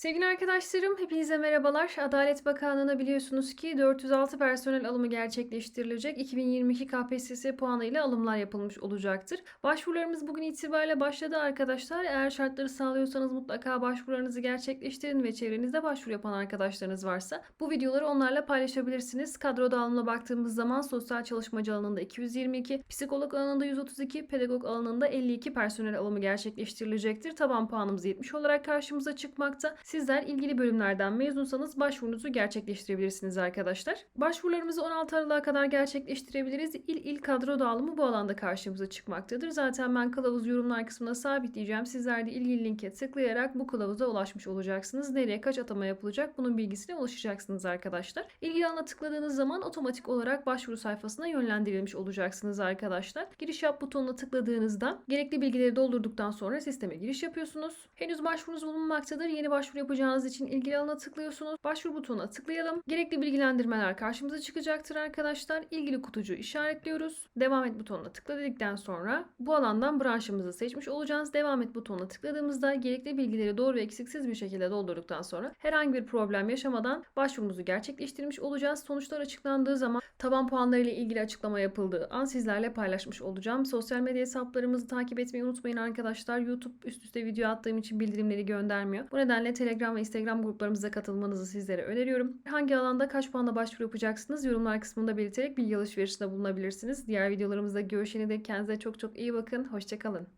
Sevgili arkadaşlarım, hepinize merhabalar. Adalet Bakanlığı'na biliyorsunuz ki 406 personel alımı gerçekleştirilecek. 2022 KPSS puanıyla alımlar yapılmış olacaktır. Başvurularımız bugün itibariyle başladı arkadaşlar. Eğer şartları sağlıyorsanız mutlaka başvurularınızı gerçekleştirin ve çevrenizde başvuru yapan arkadaşlarınız varsa bu videoları onlarla paylaşabilirsiniz. Kadro dağılımına baktığımız zaman sosyal çalışmacı alanında 222, psikolog alanında 132, pedagog alanında 52 personel alımı gerçekleştirilecektir. Taban puanımız 70 olarak karşımıza çıkmakta. Sizler ilgili bölümlerden mezunsanız başvurunuzu gerçekleştirebilirsiniz arkadaşlar. Başvurularımızı 16 Aralık'a kadar gerçekleştirebiliriz. İl il kadro dağılımı bu alanda karşımıza çıkmaktadır. Zaten ben kılavuz yorumlar kısmına sabitleyeceğim. Sizler de ilgili linke tıklayarak bu kılavuza ulaşmış olacaksınız. Nereye kaç atama yapılacak bunun bilgisine ulaşacaksınız arkadaşlar. İlgili alana tıkladığınız zaman otomatik olarak başvuru sayfasına yönlendirilmiş olacaksınız arkadaşlar. Giriş yap butonuna tıkladığınızda gerekli bilgileri doldurduktan sonra sisteme giriş yapıyorsunuz. Henüz başvurunuz bulunmaktadır. Yeni başvuru yapacağınız için ilgili alana tıklıyorsunuz. Başvuru butonuna tıklayalım. Gerekli bilgilendirmeler karşımıza çıkacaktır arkadaşlar. İlgili kutucuğu işaretliyoruz. Devam et butonuna tıkla dedikten sonra bu alandan branşımızı seçmiş olacağız. Devam et butonuna tıkladığımızda gerekli bilgileri doğru ve eksiksiz bir şekilde doldurduktan sonra herhangi bir problem yaşamadan başvurumuzu gerçekleştirmiş olacağız. Sonuçlar açıklandığı zaman taban puanlarıyla ilgili açıklama yapıldığı an sizlerle paylaşmış olacağım. Sosyal medya hesaplarımızı takip etmeyi unutmayın arkadaşlar. YouTube üst üste video attığım için bildirimleri göndermiyor. Bu nedenle Telegram ve Instagram gruplarımıza katılmanızı sizlere öneriyorum. Hangi alanda kaç puanla başvuru yapacaksınız yorumlar kısmında belirterek bilgi alışverişinde bulunabilirsiniz. Diğer videolarımızda görüşene dek kendinize çok çok iyi bakın. Hoşçakalın.